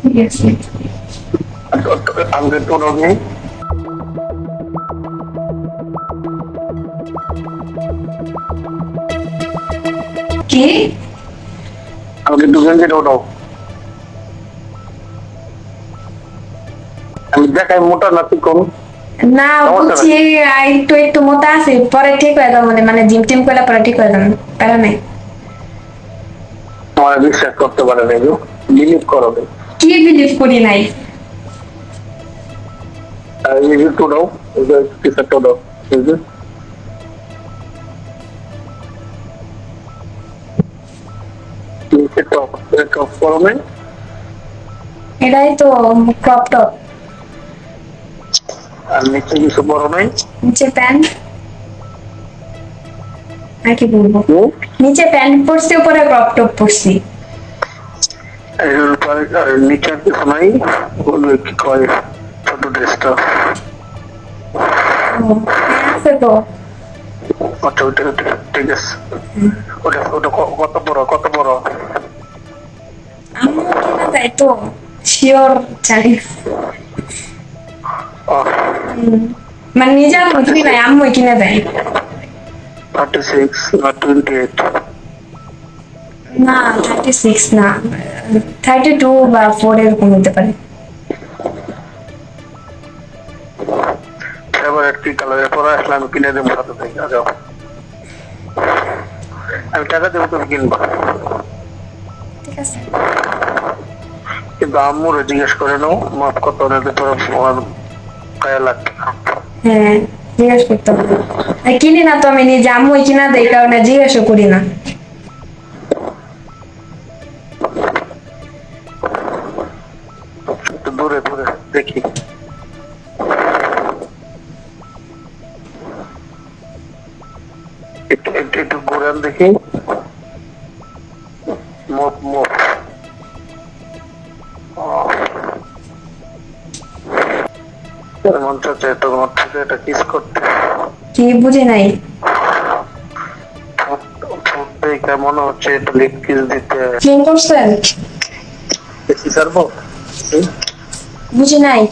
ঠিক আছে আমাকে তো নেই কি? আমাকে দুজন যেটা ওটাও আমি দেখাই মোটা না তুই কম? না বুঝছি একটু একটু মোটা আছে পরে ঠিক হয়ে যাব মানে মানে জিম টিম করলে পরে ঠিক হয়ে যাবে প্যারা নাই। আমার বিশ্বাস করতে পারে না বিলিভ করো। কি বিলিভ করি নাই? আর এই যে টোটাও টি শার্ট টোটাও টপ এটাই তো ক্রপ টপ আর নিচে কিছু বড় নাই? নিচে প্যান্ট। আর কি বলব? নিচে প্যান্ট পরছি উপরে ক্রপ টপ পরছি। এর উপরে আর নিচে আর কিছু নাই বলবে কি কয় ছোট ড্রেসটা আছে তো। আচ্ছা ওটা ওটা ঠিক আছে। ওটা ওটা কত বড় কত বড়? আম্মু কিনা দেয় তো শিওর জানি হুম। মানে নিজে কিনি নাই আম্মু কিনে দেয়। থার্টি সিক্স টোয়েন্টি এইট না থার্টি সিক্স না। থার্টি টু বা ফোর এরকম হতে পারে। ফেভারিট কি কালার পরে আসলে আমি কিনে দেবো সাথে থেকে যাও। আমি টাকা দেবো তুমি কিনবা। ঠিক আছে। কিন্তু আম্মুরে জিজ্ঞেস করে নাও মাপ কত নিতে আমার হ্যাঁ জিজ্ঞেস করতে হবে। কিনি না তো আমি নিজে কিনা দেয় কারণে জিজ্ঞাসা করি না। দূরে দূরে দেখি। একটু একটু একটু ঘুরান দেখি। মোপ মোপ। মন চাচ্ছে তোমার থেকে এটা কিস করতে। কি বুঝি নাই? ঠোঁট ঠোঁট দেখে মনে হচ্ছে একটু লিপ কিস দিতে। ক্লিন করছেন এসি সারবো বুঝি নাই?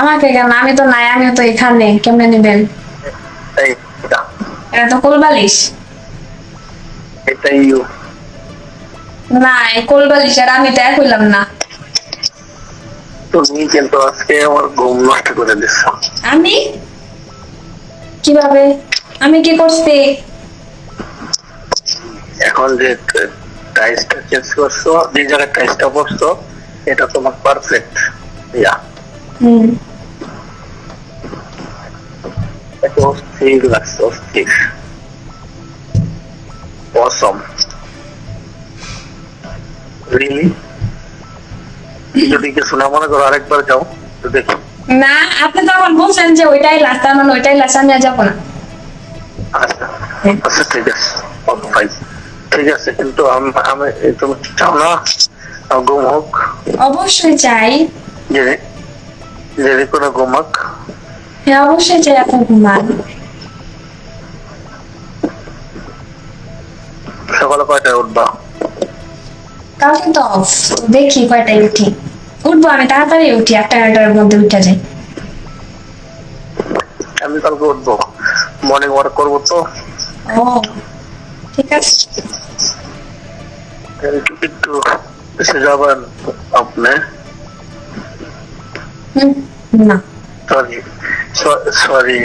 আমাকে কেন? আমি তো নাই আমিও তো এখানে কেমনে নেবেন? এটা তো কোলবালিশ। না কোলবালিশ আর আমি তো এক হইলাম না। তুমি কিন্তু আজকে আমার ঘুম নষ্ট করে দিচ্ছ আমি? কীভাবে? আমি কি করছি? এখন যে টাইসটা চেঞ্জ করছ যে জায়গায় টাইসটা পড়ছো এটা তোমার পারফেক্ট ইয়া। এটা অস্থির লাগছে অস্থির। অসম রিলি যদি কিছু না মনে করো আরেকবার যাও তো দেখি। না আপনি তখন বলছেন যে ওইটাই লাস্ট মানে ওইটাই লাস্ট আমি আর যাব না। আচ্ছা আচ্ছা ঠিক আছে ঠিক আছে কিন্তু আমি তুমি চাও না ঘুম হোক। অবশ্যই চাই। যে কোনো ঘুমাক হ্যাঁ অবশ্যই চাই আপনি ঘুমান। সকালে কয়টায় উঠবা? কালকে তো অফ দেখি কয়টায় উঠি। উঠবো আমি তাড়াতাড়ি উঠি একটা এগারোটার মধ্যে উঠে যাই আমি কালকে উঠবো। মর্নিং ওয়াক করব তো। ও। ঠিক আছে। একটু এসে যাবেন আপনি? না। Sorry sorry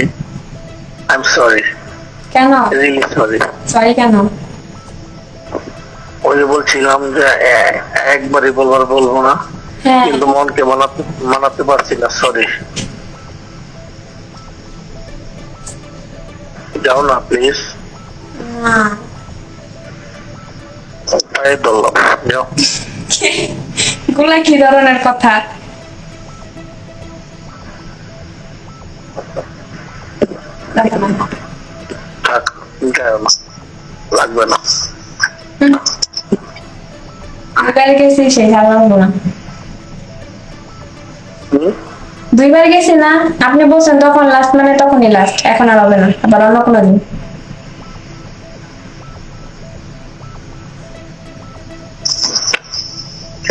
I am sorry কেন? রিয়েলি সরি সরি কেন? ওই যে বলছিলাম যে একবারই বলবার বলব না হ্যাঁ। কিন্তু মনকে মানাতে মানাতে পারছি না সরি যাও না প্লিজ না। যাও কি ধরনের কথা? লাগবে না। গেছি সেই লাগবো না। দুইবার গেছি না আপনি বলছেন তখন লাস্ট মানে তখনই লাস্ট এখন আর হবে না আবার অন্য কোনো দিন।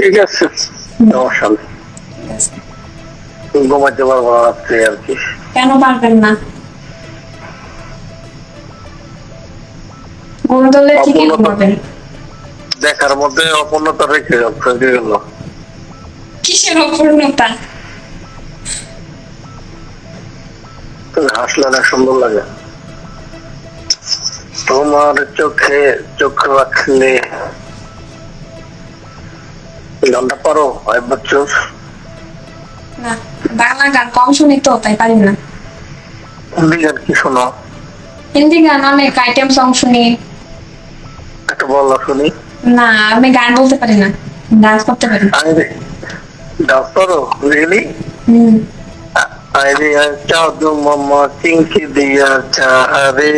ঠিক আছে। সমস্যা নেই। ঘুমাইতে পারব না রাত্রে আর কি। কেন পারবেন না? ঘুম ধরলে ঠিকই ঘুমাবেন? দেখার মধ্যে অপূর্ণতা রেখে রেখে গেল কিসের অপূর্ণতা? হাসলে না সুন্দর লাগে। তোমার চোখে চোখ রাখলে গানটা পারো আই বচ্চন না বাংলা গান কম শুনি তো তাই পারি না। হিন্দি গান কি শোনো? হিন্দি গান অনেক আইটেম সং শুনি। একটা বলো শুনি। না আমি গান বলতে পারি না ডান্স করতে পারি। আমি ডান্স করো রিয়েলি হুম। আরে চাঁদ মামা চিংকি দিয়া চাহারে।